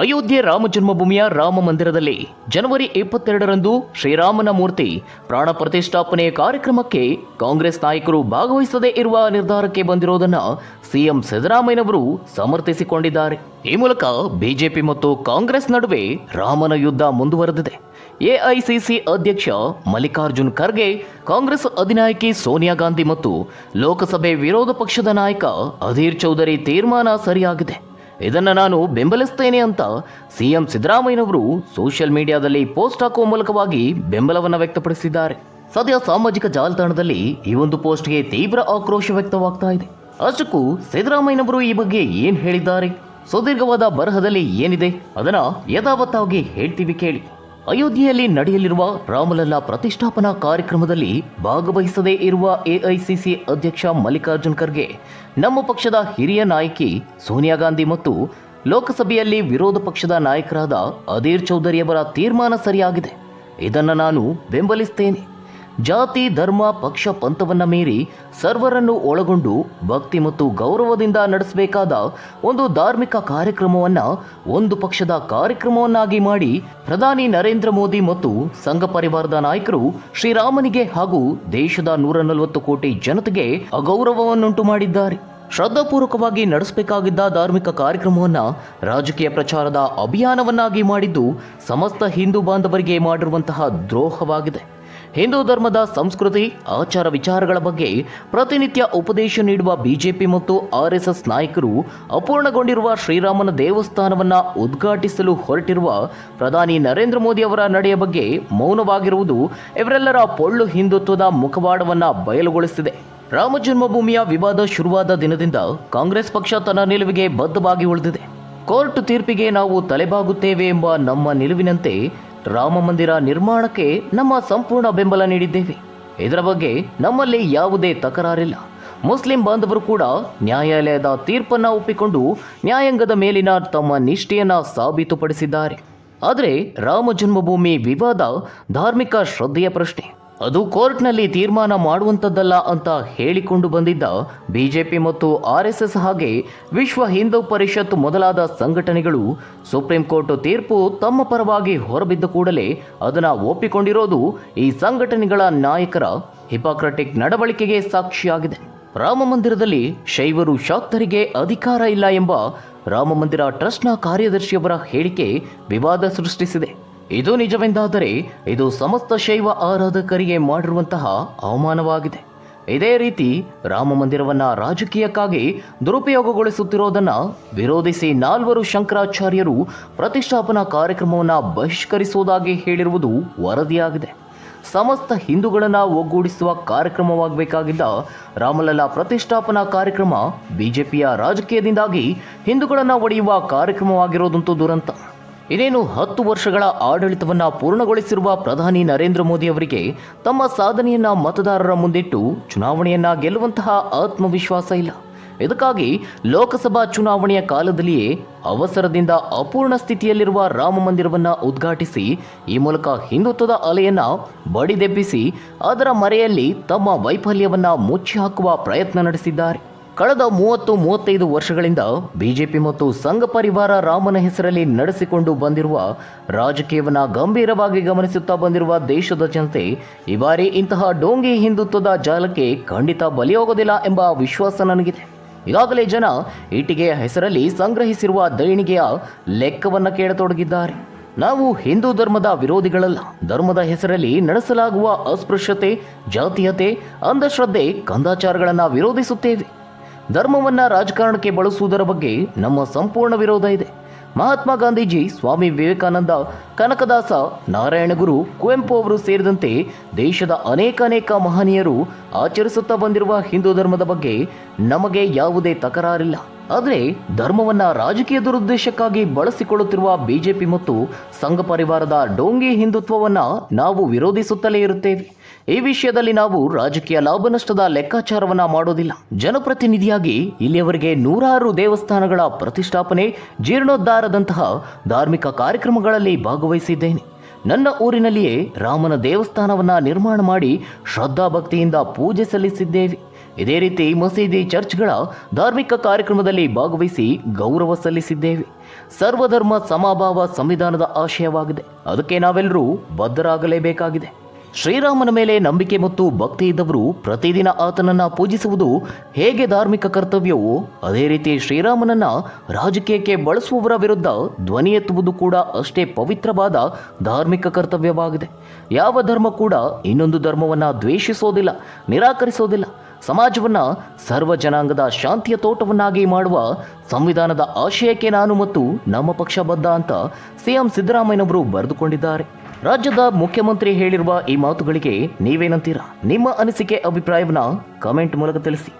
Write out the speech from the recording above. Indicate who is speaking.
Speaker 1: ಅಯೋಧ್ಯೆ ರಾಮ ಜನ್ಮಭೂಮಿಯ ರಾಮ ಮಂದಿರದಲ್ಲಿ ಜನವರಿ ಇಪ್ಪತ್ತೆರಡರಂದು ಶ್ರೀರಾಮನ ಮೂರ್ತಿ ಪ್ರಾಣ ಪ್ರತಿಷ್ಠಾಪನೆ ಕಾರ್ಯಕ್ರಮಕ್ಕೆ ಕಾಂಗ್ರೆಸ್ ನಾಯಕರು ಭಾಗವಹಿಸದೇ ಇರುವ ನಿರ್ಧಾರಕ್ಕೆ ಬಂದಿರುವುದನ್ನು ಸಿಎಂ ಸಿದ್ದರಾಮಯ್ಯನವರು ಸಮರ್ಥಿಸಿಕೊಂಡಿದ್ದಾರೆ. ಈ ಮೂಲಕ ಬಿಜೆಪಿ ಮತ್ತು ಕಾಂಗ್ರೆಸ್ ನಡುವೆ ರಾಮನ ಯುದ್ಧ ಮುಂದುವರೆದಿದೆ. ಎಐಸಿಸಿ ಅಧ್ಯಕ್ಷ ಮಲ್ಲಿಕಾರ್ಜುನ್ ಖರ್ಗೆ, ಕಾಂಗ್ರೆಸ್ ಅಧಿನಾಯಕಿ ಸೋನಿಯಾ ಗಾಂಧಿ ಮತ್ತು ಲೋಕಸಭೆ ವಿರೋಧ ಪಕ್ಷದ ನಾಯಕ ಅಧೀರ್ ಚೌಧರಿ ತೀರ್ಮಾನ ಸರಿಯಾಗಿದೆ. ಇದನ್ನು ನಾನು ಬೆಂಬಲಿಸ್ತೇನೆ ಅಂತ ಸಿಎಂ ಸಿದ್ದರಾಮಯ್ಯನವರು ಸೋಷಿಯಲ್ ಮೀಡಿಯಾದಲ್ಲಿ ಪೋಸ್ಟ್ ಹಾಕುವ ಮೂಲಕವಾಗಿ ಬೆಂಬಲವನ್ನು ವ್ಯಕ್ತಪಡಿಸಿದ್ದಾರೆ. ಸದ್ಯ ಸಾಮಾಜಿಕ ಜಾಲತಾಣದಲ್ಲಿ ಈ ಒಂದು ಪೋಸ್ಟ್ಗೆ ತೀವ್ರ ಆಕ್ರೋಶ ವ್ಯಕ್ತವಾಗ್ತಾ ಇದೆ. ಅಷ್ಟಕ್ಕೂ ಸಿದ್ದರಾಮಯ್ಯನವರು ಈ ಬಗ್ಗೆ ಏನು ಹೇಳಿದ್ದಾರೆ? ಸುದೀರ್ಘವಾದ ಬರಹದಲ್ಲಿ ಏನಿದೆ? ಅದನ್ನ ಯಥಾವತ್ತಾಗಿ ಹೇಳ್ತೀವಿ ಕೇಳಿ. ಅಯೋಧ್ಯೆಯಲ್ಲಿ ನಡೆಯಲಿರುವ ರಾಮಲಲ್ಲಾ ಪ್ರತಿಷ್ಠಾಪನಾ ಕಾರ್ಯಕ್ರಮದಲ್ಲಿ ಭಾಗವಹಿಸದೇ ಇರುವ ಎಐಸಿಸಿ ಅಧ್ಯಕ್ಷ ಮಲ್ಲಿಕಾರ್ಜುನ್ ಖರ್ಗೆ, ನಮ್ಮ ಪಕ್ಷದ ಹಿರಿಯ ನಾಯಕಿ ಸೋನಿಯಾ ಗಾಂಧಿ ಮತ್ತು ಲೋಕಸಭೆಯಲ್ಲಿ ವಿರೋಧ ಪಕ್ಷದ ನಾಯಕರಾದ ಅಧೀರ್ ಚೌಧರಿಯವರ ತೀರ್ಮಾನ ಸರಿಯಾಗಿದೆ. ಇದನ್ನು ನಾನು ಬೆಂಬಲಿಸ್ತೇನೆ. ಜಾತಿ, ಧರ್ಮ, ಪಕ್ಷ, ಪಂಥವನ್ನು ಮೀರಿ ಸರ್ವರನ್ನು ಒಳಗೊಂಡು ಭಕ್ತಿ ಮತ್ತು ಗೌರವದಿಂದ ನಡೆಸಬೇಕಾದ ಒಂದು ಧಾರ್ಮಿಕ ಕಾರ್ಯಕ್ರಮವನ್ನು ಒಂದು ಪಕ್ಷದ ಕಾರ್ಯಕ್ರಮವನ್ನಾಗಿ ಮಾಡಿ ಪ್ರಧಾನಿ ನರೇಂದ್ರ ಮೋದಿ ಮತ್ತು ಸಂಘ ಪರಿವಾರದ ನಾಯಕರು ಶ್ರೀರಾಮನಿಗೆ ಹಾಗೂ ದೇಶದ ನೂರ ನಲವತ್ತು ಕೋಟಿ ಜನತೆಗೆ ಅಗೌರವವನ್ನುಂಟು ಮಾಡಿದ್ದಾರೆ. ಶ್ರದ್ಧಾಪೂರ್ವಕವಾಗಿ ನಡೆಸಬೇಕಾಗಿದ್ದ ಧಾರ್ಮಿಕ ಕಾರ್ಯಕ್ರಮವನ್ನು ರಾಜಕೀಯ ಪ್ರಚಾರದ ಅಭಿಯಾನವನ್ನಾಗಿ ಮಾಡಿದ್ದು ಸಮಸ್ತ ಹಿಂದೂ ಬಾಂಧವರಿಗೆ ಮಾಡಿರುವಂತಹ ದ್ರೋಹವಾಗಿದೆ. ಹಿಂದೂ ಧರ್ಮದ ಸಂಸ್ಕೃತಿ, ಆಚಾರ ವಿಚಾರಗಳ ಬಗ್ಗೆ ಪ್ರತಿನಿತ್ಯ ಉಪದೇಶ ನೀಡುವ ಬಿಜೆಪಿ ಮತ್ತು ಆರ್ಎಸ್ಎಸ್ ನಾಯಕರು ಅಪೂರ್ಣಗೊಂಡಿರುವ ಶ್ರೀರಾಮನ ದೇವಸ್ಥಾನವನ್ನ ಉದ್ಘಾಟಿಸಲು ಹೊರಟಿರುವ ಪ್ರಧಾನಿ ನರೇಂದ್ರ ಮೋದಿ ಅವರ ನಡೆಯ ಬಗ್ಗೆ ಮೌನವಾಗಿರುವುದು ಇವರೆಲ್ಲರ ಪೊಳ್ಳು ಹಿಂದುತ್ವದ ಮುಖವಾಡವನ್ನ ಬಯಲುಗೊಳಿಸಿದೆ ರಾಮ ಜನ್ಮಭೂಮಿಯ ವಿವಾದ ಶುರುವಾದ ದಿನದಿಂದ ಕಾಂಗ್ರೆಸ್ ಪಕ್ಷ ತನ್ನ ನಿಲುವಿಗೆ ಬದ್ಧವಾಗಿ ಉಳಿದಿದೆ. ಕೋರ್ಟ್ ತೀರ್ಪಿಗೆ ನಾವು ತಲೆಬಾಗುತ್ತೇವೆ ಎಂಬ ನಮ್ಮ ನಿಲುವಿನಂತೆ ರಾಮ ಮಂದಿರ ನಿರ್ಮಾಣಕ್ಕೆ ನಮ್ಮ ಸಂಪೂರ್ಣ ಬೆಂಬಲ ನೀಡಿದ್ದೇವೆ. ಇದರ ಬಗ್ಗೆ ನಮ್ಮಲ್ಲಿ ಯಾವುದೇ ತಕರಾರಿಲ್ಲ. ಮುಸ್ಲಿಂ ಬಾಂಧವರು ಕೂಡ ನ್ಯಾಯಾಲಯದ ತೀರ್ಪನ್ನು ಒಪ್ಪಿಕೊಂಡು ನ್ಯಾಯಾಂಗದ ಮೇಲಿನ ತಮ್ಮ ನಿಷ್ಠೆಯನ್ನು ಸಾಬೀತುಪಡಿಸಿದ್ದಾರೆ. ಆದರೆ ರಾಮ ಜನ್ಮಭೂಮಿ ವಿವಾದ ಧಾರ್ಮಿಕ ಶ್ರದ್ಧೆಯ ಪ್ರಶ್ನೆ. ಅದು ಕೋರ್ಟ್ನಲ್ಲಿ ತೀರ್ಮಾನ ಮಾಡುವಂಥದ್ದಲ್ಲ ಅಂತ ಹೇಳಿಕೊಂಡು ಬಂದಿದ್ದ ಬಿಜೆಪಿ ಮತ್ತು ಆರ್ಎಸ್ಎಸ್ ಹಾಗೆ ವಿಶ್ವ ಹಿಂದೂ ಪರಿಷತ್ ಮೊದಲಾದ ಸಂಘಟನೆಗಳು ಸುಪ್ರೀಂ ಕೋರ್ಟ್ ತೀರ್ಪು ತಮ್ಮ ಪರವಾಗಿ ಹೊರಬಿದ್ದ ಕೂಡಲೇ ಅದನ್ನು ಒಪ್ಪಿಕೊಂಡಿರೋದು ಈ ಸಂಘಟನೆಗಳ ನಾಯಕರ ಹಿಪಾಕ್ರೆಟಿಕ್ ನಡವಳಿಕೆಗೆ ಸಾಕ್ಷಿಯಾಗಿದೆ. ರಾಮ ಮಂದಿರದಲ್ಲಿ ಶೈವರು ಶಾಕ್ತರಿಗೆ ಅಧಿಕಾರ ಇಲ್ಲ ಎಂಬ ರಾಮ ಮಂದಿರ ಟ್ರಸ್ಟ್ನ ಕಾರ್ಯದರ್ಶಿಯವರ ಹೇಳಿಕೆ ವಿವಾದ ಸೃಷ್ಟಿಸಿದೆ. ಇದು ನಿಜವೆಂದಾದರೆ ಇದು ಸಮಸ್ತ ಶೈವ ಆರಾಧಕರಿಗೆ ಮಾಡಿರುವಂತಹ ಅವಮಾನವಾಗಿದೆ. ಇದೇ ರೀತಿ ರಾಮ ಮಂದಿರವನ್ನ ರಾಜಕೀಯಕ್ಕಾಗಿ ದುರುಪಯೋಗಗೊಳಿಸುತ್ತಿರೋದನ್ನು ವಿರೋಧಿಸಿ ನಾಲ್ವರು ಶಂಕರಾಚಾರ್ಯರು ಪ್ರತಿಷ್ಠಾಪನಾ ಕಾರ್ಯಕ್ರಮವನ್ನು ಬಹಿಷ್ಕರಿಸುವುದಾಗಿ ಹೇಳಿರುವುದು ವರದಿಯಾಗಿದೆ. ಸಮಸ್ತ ಹಿಂದೂಗಳನ್ನು ಒಗ್ಗೂಡಿಸುವ ಕಾರ್ಯಕ್ರಮವಾಗಬೇಕಾಗಿದ್ದ ರಾಮಲಲ್ಲಾ ಪ್ರತಿಷ್ಠಾಪನಾ ಕಾರ್ಯಕ್ರಮ ಬಿಜೆಪಿಯ ರಾಜಕೀಯದಿಂದಾಗಿ ಹಿಂದೂಗಳನ್ನು ಒಡೆಯುವ ಕಾರ್ಯಕ್ರಮವಾಗಿರೋದಂತೂ ದುರಂತ. ಇದೇನು ಹತ್ತು ವರ್ಷಗಳ ಆಡಳಿತವನ್ನು ಪೂರ್ಣಗೊಳಿಸಿರುವ ಪ್ರಧಾನಿ ನರೇಂದ್ರ ಮೋದಿ ಅವರಿಗೆ ತಮ್ಮ ಸಾಧನೆಯನ್ನ ಮತದಾರರ ಮುಂದಿಟ್ಟು ಚುನಾವಣೆಯನ್ನ ಗೆಲ್ಲುವಂತಹ ಆತ್ಮವಿಶ್ವಾಸ ಇಲ್ಲ. ಇದಕ್ಕಾಗಿ ಲೋಕಸಭಾ ಚುನಾವಣೆಯ ಕಾಲದಲ್ಲಿಯೇ ಅವಸರದಿಂದ ಅಪೂರ್ಣ ಸ್ಥಿತಿಯಲ್ಲಿರುವ ರಾಮ ಮಂದಿರವನ್ನು ಉದ್ಘಾಟಿಸಿ, ಈ ಮೂಲಕ ಹಿಂದುತ್ವದ ಅಲೆಯನ್ನು ಬಡಿದೆಬ್ಬಿಸಿ, ಅದರ ಮರೆಯಲ್ಲಿ ತಮ್ಮ ವೈಫಲ್ಯವನ್ನು ಮುಚ್ಚಿ ಹಾಕುವ ಪ್ರಯತ್ನ ನಡೆಸಿದ್ದಾರೆ. ಕಳೆದ ಮೂವತ್ತು ಮೂವತ್ತೈದು ವರ್ಷಗಳಿಂದ ಬಿಜೆಪಿ ಮತ್ತು ಸಂಘ ಪರಿವಾರ ರಾಮನ ಹೆಸರಲ್ಲಿ ನಡೆಸಿಕೊಂಡು ಬಂದಿರುವ ರಾಜಕೀಯವನ್ನು ಗಂಭೀರವಾಗಿ ಗಮನಿಸುತ್ತಾ ಬಂದಿರುವ ದೇಶದ ಜನತೆ ಈ ಬಾರಿ ಇಂತಹ ಡೋಂಗಿ ಹಿಂದುತ್ವದ ಜಾಲಕ್ಕೆ ಖಂಡಿತ ಬಲಿಯೋಗೋದಿಲ್ಲ ಎಂಬ ವಿಶ್ವಾಸ ನನಗಿದೆ. ಈಗಾಗಲೇ ಜನ ಇಟ್ಟಿಗೆಯ ಹೆಸರಲ್ಲಿ ಸಂಗ್ರಹಿಸಿರುವ ದೈಣಿಗೆಯ ಲೆಕ್ಕವನ್ನು ಕೇಳತೊಡಗಿದ್ದಾರೆ. ನಾವು ಹಿಂದೂ ಧರ್ಮದ ವಿರೋಧಿಗಳಲ್ಲ. ಧರ್ಮದ ಹೆಸರಲ್ಲಿ ನಡೆಸಲಾಗುವ ಅಸ್ಪೃಶ್ಯತೆ, ಜಾತೀಯತೆ, ಅಂಧಶ್ರದ್ಧೆ, ಕಂದಾಚಾರಗಳನ್ನು ವಿರೋಧಿಸುತ್ತೇವೆ. ಧರ್ಮವನ್ನ ರಾಜಕಾರಣಕ್ಕೆ ಬಳಸುವುದರ ಬಗ್ಗೆ ನಮ್ಮ ಸಂಪೂರ್ಣ ವಿರೋಧ ಇದೆ. ಮಹಾತ್ಮ ಗಾಂಧೀಜಿ, ಸ್ವಾಮಿ ವಿವೇಕಾನಂದ, ಕನಕದಾಸ ನಾರಾಯಣಗುರು ಕುವೆಂಪು ಅವರು ಸೇರಿದಂತೆ ದೇಶದ ಅನೇಕ ಅನೇಕ ಮಹನೀಯರು ಆಚರಿಸುತ್ತಾ ಬಂದಿರುವ ಹಿಂದೂ ಧರ್ಮದ ಬಗ್ಗೆ ನಮಗೆ ಯಾವುದೇ ತಕರಾರಿಲ್ಲ. ಆದರೆ ಧರ್ಮವನ್ನ ರಾಜಕೀಯ ದುರುದ್ದೇಶಕ್ಕಾಗಿ ಬಳಸಿಕೊಳ್ಳುತ್ತಿರುವ ಬಿಜೆಪಿ ಮತ್ತು ಸಂಘ ಪರಿವಾರದ ಡೋಂಗಿ ಹಿಂದುತ್ವವನ್ನ ನಾವು ವಿರೋಧಿಸುತ್ತಲೇ ಇರುತ್ತೇವೆ. ಈ ವಿಷಯದಲ್ಲಿ ನಾವು ರಾಜಕೀಯ ಲಾಭ ನಷ್ಟದ ಲೆಕ್ಕಾಚಾರವನ್ನ ಮಾಡೋದಿಲ್ಲ. ಜನಪ್ರತಿನಿಧಿಯಾಗಿ ಇಲ್ಲಿಯವರೆಗೆ ನೂರಾರು ದೇವಸ್ಥಾನಗಳ ಪ್ರತಿಷ್ಠಾಪನೆ ಜೀರ್ಣೋದ್ಧಾರದಂತಹ ಧಾರ್ಮಿಕ ಕಾರ್ಯಕ್ರಮಗಳಲ್ಲಿ ಭಾಗವಹಿಸಿದ್ದೇನೆ. ನನ್ನ ಊರಿನಲ್ಲಿಯೇ ರಾಮನ ದೇವಸ್ಥಾನವನ್ನ ನಿರ್ಮಾಣ ಮಾಡಿ ಶ್ರದ್ಧಾ ಭಕ್ತಿಯಿಂದ ಪೂಜೆ ಸಲ್ಲಿಸಿದ್ದೇವೆ. ಇದೇ ರೀತಿ ಮಸೀದಿ ಚರ್ಚ್ಗಳ ಧಾರ್ಮಿಕ ಕಾರ್ಯಕ್ರಮದಲ್ಲಿ ಭಾಗವಹಿಸಿ ಗೌರವ ಸಲ್ಲಿಸಿದ್ದೇವೆ. ಸರ್ವಧರ್ಮ ಸಮಭಾವ ಸಂವಿಧಾನದ ಆಶಯವಾಗಿದೆ. ಅದಕ್ಕೆ ನಾವೆಲ್ಲರೂ ಬದ್ಧರಾಗಲೇಬೇಕಾಗಿದೆ. ಶ್ರೀರಾಮನ ಮೇಲೆ ನಂಬಿಕೆ ಮತ್ತು ಭಕ್ತಿ ಇದ್ದವರು ಪ್ರತಿದಿನ ಆತನನ್ನ ಪೂಜಿಸುವುದು ಹೇಗೆ ಧಾರ್ಮಿಕ ಕರ್ತವ್ಯವೋ, ಅದೇ ರೀತಿ ಶ್ರೀರಾಮನನ್ನ ರಾಜಕೀಯಕ್ಕೆ ಬಳಸುವವರ ವಿರುದ್ಧ ಧ್ವನಿ ಎತ್ತುವುದು ಕೂಡ ಅಷ್ಟೇ ಪವಿತ್ರವಾದ ಧಾರ್ಮಿಕ ಕರ್ತವ್ಯವಾಗಿದೆ. ಯಾವ ಧರ್ಮ ಕೂಡ ಇನ್ನೊಂದು ಧರ್ಮವನ್ನು ದ್ವೇಷಿಸೋದಿಲ್ಲ, ನಿರಾಕರಿಸೋದಿಲ್ಲ. ಸಮಾಜವನ್ನ ಸರ್ವ ಜನಾಂಗದ ಶಾಂತಿಯ ತೋಟವನ್ನಾಗಿ ಮಾಡುವ ಸಂವಿಧಾನದ ಆಶಯಕ್ಕೆ ನಾನು ಮತ್ತು ನಮ್ಮ ಪಕ್ಷ ಬದ್ಧ ಅಂತ ಸಿಎಂ ಸಿದ್ದರಾಮಯ್ಯನವರು ಬರೆದುಕೊಂಡಿದ್ದಾರೆ. ರಾಜ್ಯದ ಮುಖ್ಯಮಂತ್ರಿ ಹೇಳಿರುವ ಈ ಮಾತುಗಳಿಗೆ ನೀವೇನಂತೀರಾ? ನಿಮ್ಮ ಅನಿಸಿಕೆ, ಅಭಿಪ್ರಾಯವನ್ನ ಕಮೆಂಟ್ ಮೂಲಕ ತಿಳಿಸಿ.